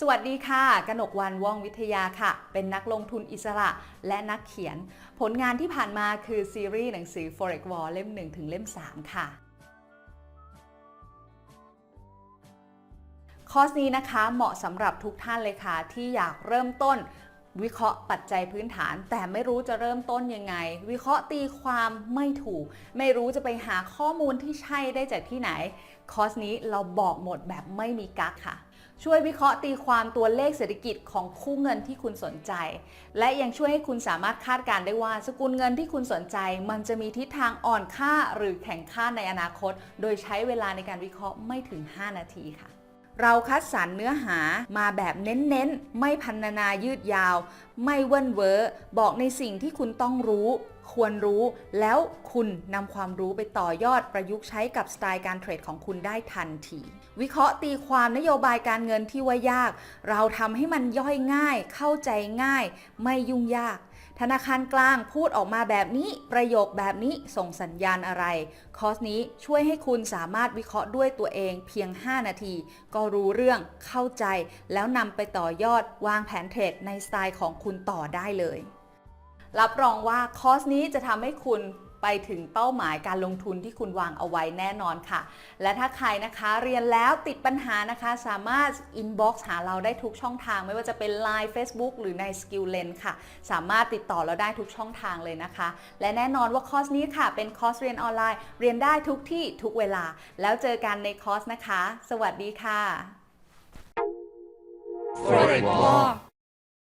สวัสดีค่ะ กนกวันว่องวิทยาค่ะ เป็นนักลงทุนอิสระและนักเขียน ผลงานที่ผ่านมาคือซีรีส์หนังสือ Forex War เล่ม 1 ถึงเล่ม 3 ค่ะ คอร์สนี้นะคะเหมาะสำหรับทุกท่านเลยค่ะ ที่อยากเริ่มต้น วิเคราะห์ปัจจัยพื้นฐาน แต่ไม่รู้จะเริ่มต้นยังไง วิเคราะห์ตีความไม่ถูก ไม่รู้จะไปหาข้อมูลที่ใช่ได้จากที่ไหน คอร์สนี้เราบอกหมดแบบไม่มีกักค่ะ ช่วยวิเคราะห์ตีความตัวเลขเศรษฐกิจของคู่เงินที่คุณสนใจ และยังช่วยให้คุณสามารถคาดการณ์ได้ว่า สกุลเงินที่คุณสนใจ มันจะมีทิศทางอ่อนค่าหรือแข็งค่าในอนาคต โดยใช้เวลาในการวิเคราะห์ไม่ถึง 5 นาทีค่ะ เราคัดสรรเนื้อหามาแบบเน้นๆ ไม่พันนายืดยาว ไม่เว่นเวอร์บอกในสิ่งที่คุณต้องรู้ ควรรู้ แล้วคุณนำความรู้ไปต่อยอดประยุกต์ใช้กับสไตล์การเทรดของคุณได้ทันที วิเคราะห์ตีความนโยบายการเงินที่ว่ายาก เราทำให้มันย่อยง่าย เข้าใจง่าย ไม่ยุ่งยาก ธนาคารกลางพูดออกมาแบบนี้ประโยคแบบนี้ส่งสัญญาณอะไร คอร์สนี้ช่วยให้คุณสามารถวิเคราะห์ด้วยตัวเองเพียง 5 นาที ก็รู้เรื่องเข้าใจ แล้วนำไปต่อยอดวางแผนเทรดในสไตล์ของคุณต่อได้เลย รับรองว่าคอร์สนี้จะทำให้คุณ ไปถึงเป้าหมายการลงทุนที่คุณวางเอาไว้แน่นอนค่ะ และถ้าใครนะคะเรียนแล้วติดปัญหานะคะ สามารถ inbox หาเราได้ทุกช่องทาง ไม่ว่าจะเป็น Line Facebook หรือใน Skill l e n ค่ะ สามารถติดต่อเราได้ทุกช่องทางเลยนะคะ และแน่นอนว่าคอร์สนี้ค่ะ เป็นคอร์สเรียนออนไลน์ เรียนได้ทุกที่ทุกเวลา แล้วเจอกันในคอร์สนะคะ สวัสดีค่ะ Forex War